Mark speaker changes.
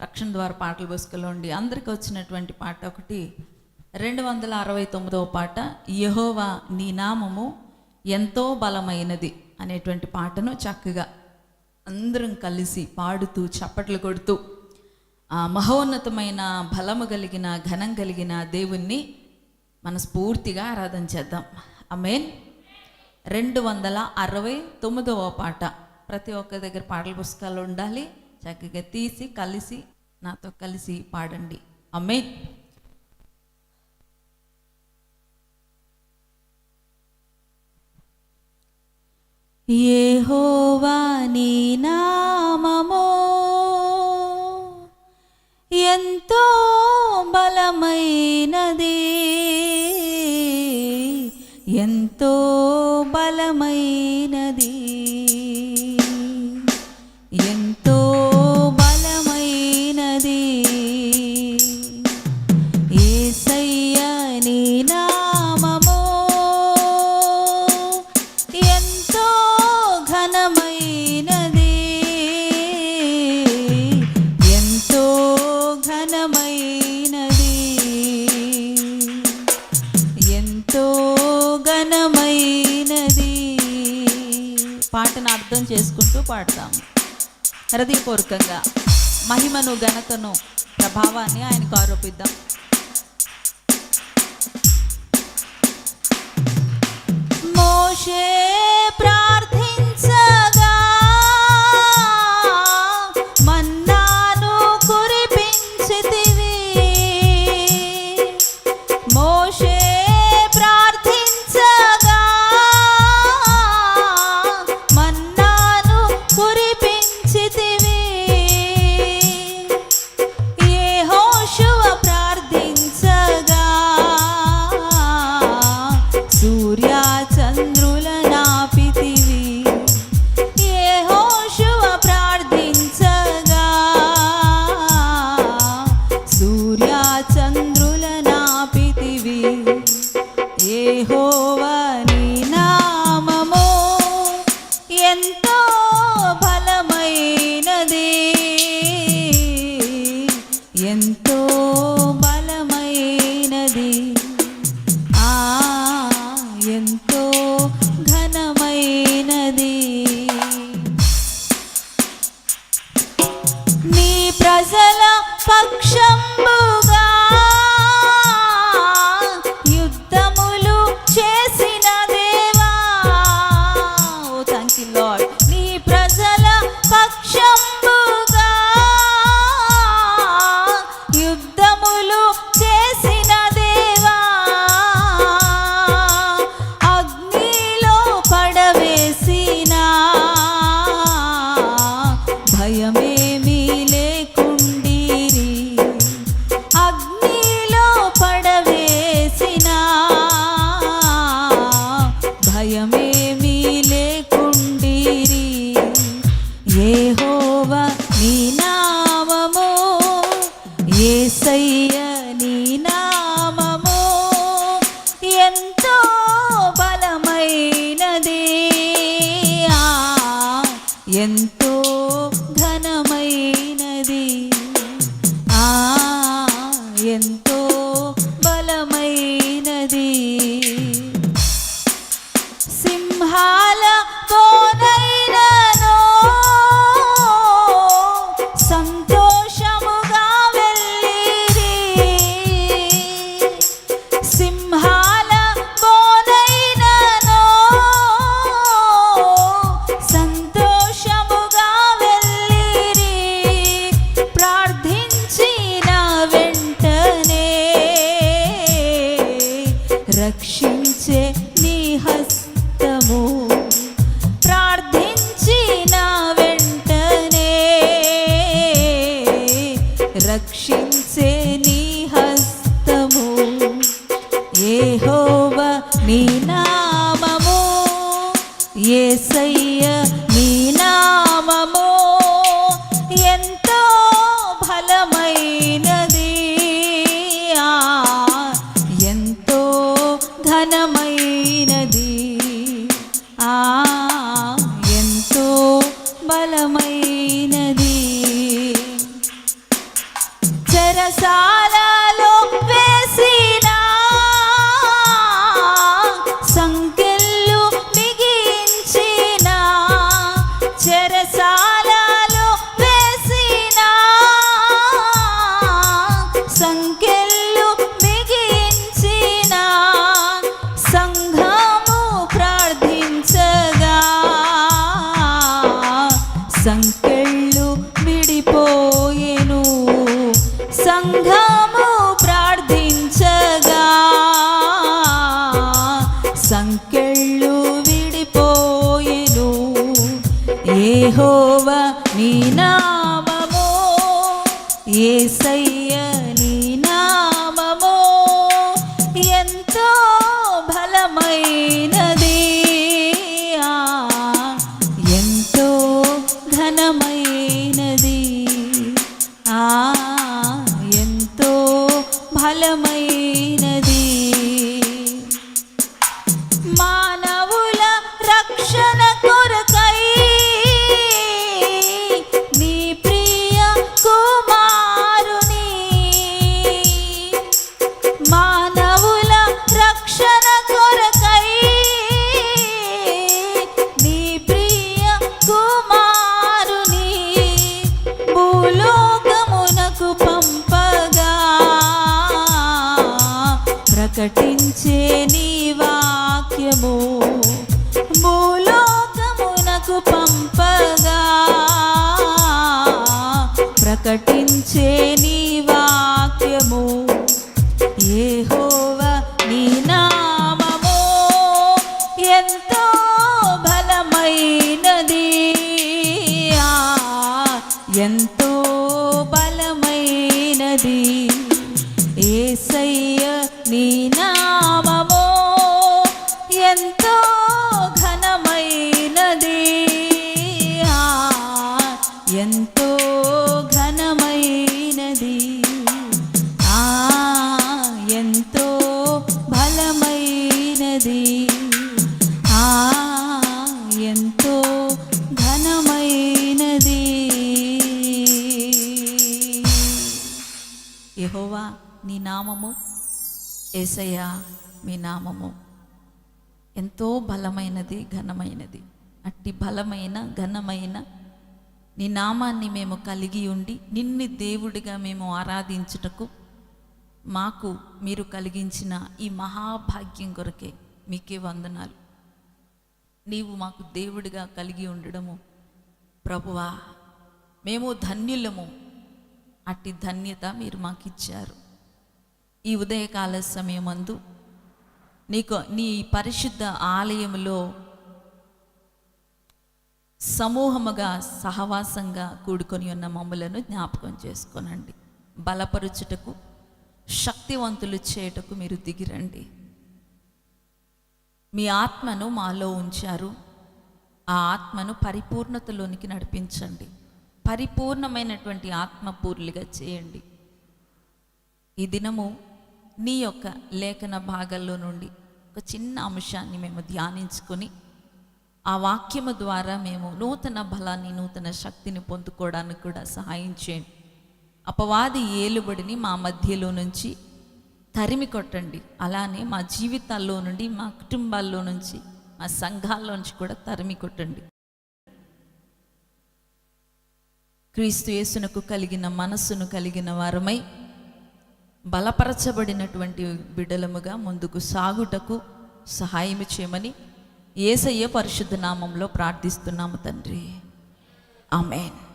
Speaker 1: రక్షణ ద్వారా పాటల పుస్తకంలో ఉండి అందరికి వచ్చినటువంటి పాట ఒకటి రెండు వందల అరవై తొమ్మిదవ పాట యహోవా నీ నామము ఎంతో బలమైనది అనేటువంటి పాటను చక్కగా అందరం కలిసి పాడుతూ చప్పట్లు కొడుతూ ఆ మహోన్నతమైన బలము కలిగిన ఘనం కలిగిన దేవుణ్ణి మనస్ఫూర్తిగా ఆరాధన చేద్దాం. అమేన్ రెండు వందల అరవై తొమ్మిదవ పాట. ప్రతి ఒక్క దగ్గర పాటల పుస్తకాలు ఉండాలి. చక్కగా తీసి కలిసి నాతో కలిసి పాడండి. అమ్మే ఏ హోవాని నామము ఎంతో బలమైనది. ఎంతో బలమైన పాటను అర్థం చేసుకుంటూ పాడతాము హృదయపూర్వకంగా మహిమను ఘనతను ప్రభావాన్ని ఆయనకు ఆరోపిద్దాం. మోషే ఎంతో యహోవా నీ నామము. యేసయ్య రక్షించే నీ హస్తము. ప్రార్థించిన వెంటనే రక్షించే నీ హస్తము. ఏహోవ నీ నామము. యేసయ్య Stop. ఏసయ్య నీ నామము ఎంతో బలమైనది. ఆ, ఎంతో ఘనమైనది. ఆ ఎంతో బలమైనది. ప్రకటించే నీ వాక్యము భూలోకమునకు పంపగా. ప్రకటించే నీ వాక్యము ఏహోవ నీ నామము ఎంతో బలమైనది. ఎంత ఎంతో ఘనమైనది. ఆ ఎంతో బలమైనది. ఆ ఎంతో ఘనమైనది. యెహోవా నీ నామము ఏసయ్య మీ నామము ఎంతో బలమైనది ఘనమైనది. అట్టి బలమైన ఘనమైన నీ నామాన్ని మేము కలిగి ఉండి నిన్ను దేవుడిగా మేము ఆరాధించుటకు మాకు మీరు కలిగించిన ఈ మహాభాగ్యం కొరకే మీకే వందనాలు. నీవు మాకు దేవుడిగా కలిగి ఉండడము ప్రభువా మేము ధన్యులము. అట్టి ధన్యత మీరు మాకు ఇచ్చారు ఈ ఉదయకాల సమయమందు నీకు నీ పరిశుద్ధ ఆలయంలో సమూహముగా సహవాసంగా కూడుకొని ఉన్న మమ్మలను జ్ఞాపకం చేసుకోనండి. బలపరుచుటకు శక్తివంతులు చేయుటకు మీరు దిగిరండి. మీ ఆత్మను మాలో ఉంచారు. ఆ ఆత్మను పరిపూర్ణతలోనికి నడిపించండి. పరిపూర్ణమైనటువంటి ఆత్మపూర్లుగా చేయండి. ఈ దినము నీ యొక్క లేఖన భాగాల్లో నుండి ఒక చిన్న అంశాన్ని మేము ధ్యానించుకొని ఆ వాక్యము ద్వారా మేము నూతన బలాన్ని నూతన శక్తిని పొందుకోవడానికి కూడా సహాయం చేయండి. అపవాది ఏలుబడిని మా మధ్యలో నుంచి తరిమి కొట్టండి. అలానే మా జీవితాల్లో నుండి మా కుటుంబాల్లో నుంచి మా సంఘాల్లో నుంచి కూడా తరిమి కొట్టండి. క్రీస్తు యేసునకు కలిగిన మనస్సును కలిగిన వారమై బలపరచబడినటువంటి బిడలముగా ముందుకు సాగుటకు సహాయం చేయమని ఏసయ్య పరిశుద్ధ నామంలో ప్రార్థిస్తున్నాము తండ్రి. ఆమెన్.